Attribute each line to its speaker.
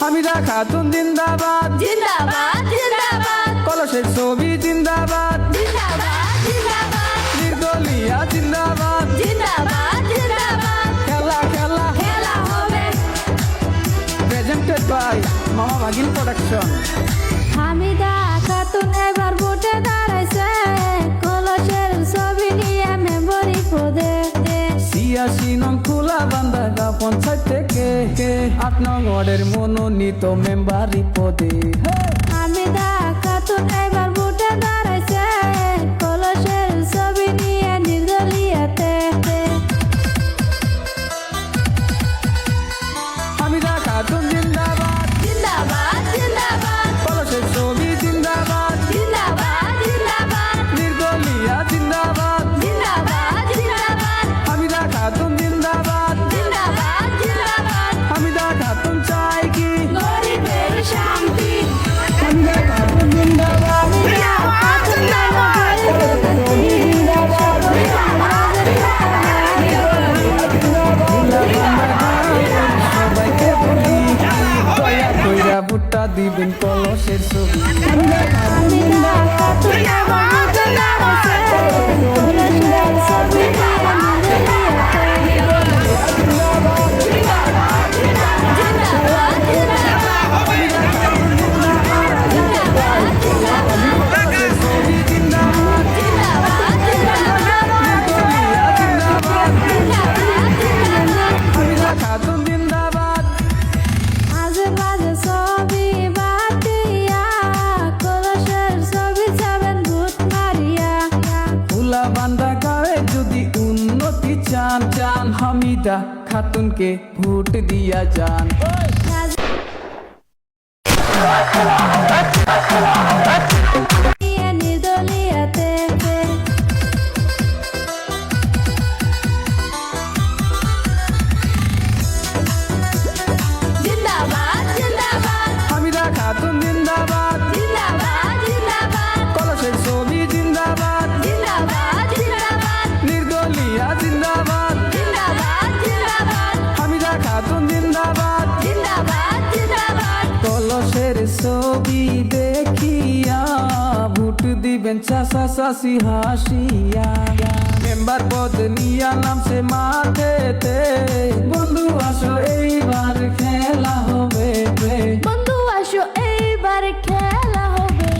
Speaker 1: হামিদা খাতুন জিন্দাবাদ।
Speaker 2: জিন্দাবাদ জিন্দাবাদ।
Speaker 1: কলসের ছবি জিন্দাবাদ।
Speaker 2: জিন্দাবাদ জিন্দাবাদ।
Speaker 1: নির্দলিয়া জিন্দাবাদ।
Speaker 2: জিন্দাবাদ জিন্দাবাদ।
Speaker 1: খেলা খেলা।
Speaker 2: খেলা হবে।
Speaker 1: প্রেজেন্টেড বাই মামা মাগিল প্রোডাকশন
Speaker 2: হামিদা খাতুন
Speaker 1: ছিয়াশি নং খোলা বান্দাগা পঞ্চায়েত থেকে আট নং মনোনীত মেম্বারি পদে
Speaker 2: খাতুন এবার
Speaker 1: দিবেন কলসের ছবি। গায়ে যদি উন্নতি চান চান হামিদা খাতুনকে ভোট দিয়া যান। কলসের ছবি দেখিয়া ভোট দিবেন চাষা চাষি হাসিয়া। মেম্বার পদ নিয়া নামছে মাঠেতে। বন্ধু আসো, এইবার খেলা হবে।
Speaker 2: বন্ধু আসো, এইবার খেলা হবে